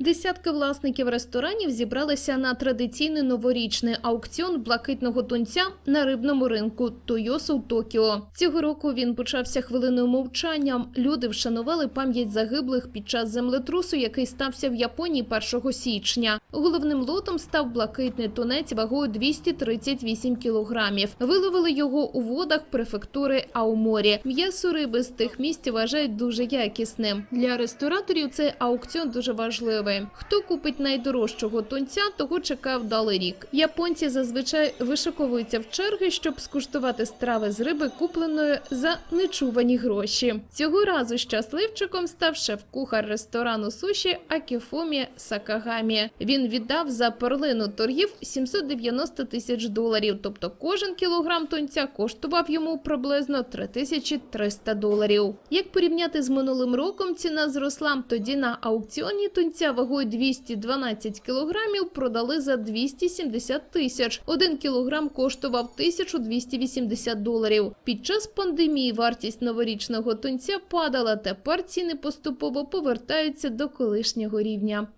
Десятки власників ресторанів зібралися на традиційний новорічний аукціон блакитного тунця на рибному ринку Тойосу Токіо. Цього року він почався хвилиною мовчання. Люди вшанували пам'ять загиблих під час землетрусу, який стався в Японії 1 січня. Головним лотом став блакитний тунець вагою 238 кілограмів. Виловили його у водах префектури Ауморі. М'ясо риби з тих місць вважають дуже якісним. Для рестораторів цей аукціон дуже важливий. Хто купить найдорожчого тунця, того чекає вдалий рік. Японці зазвичай вишиковуються в черги, щоб скуштувати страви з риби, купленої за нечувані гроші. Цього разу щасливчиком став шеф-кухар ресторану суші Акіфумі Сакагамі. Він віддав за перлину торгів 790 тисяч доларів. Тобто кожен кілограм тунця коштував йому приблизно 3300 доларів. Як порівняти з минулим роком, ціна зросла. Тоді на аукціоні тунця вагою 212 кілограмів продали за 270 тисяч. Один кілограм коштував 1280 доларів. Під час пандемії вартість новорічного тунця падала. Тепер ціни поступово повертаються до колишнього рівня.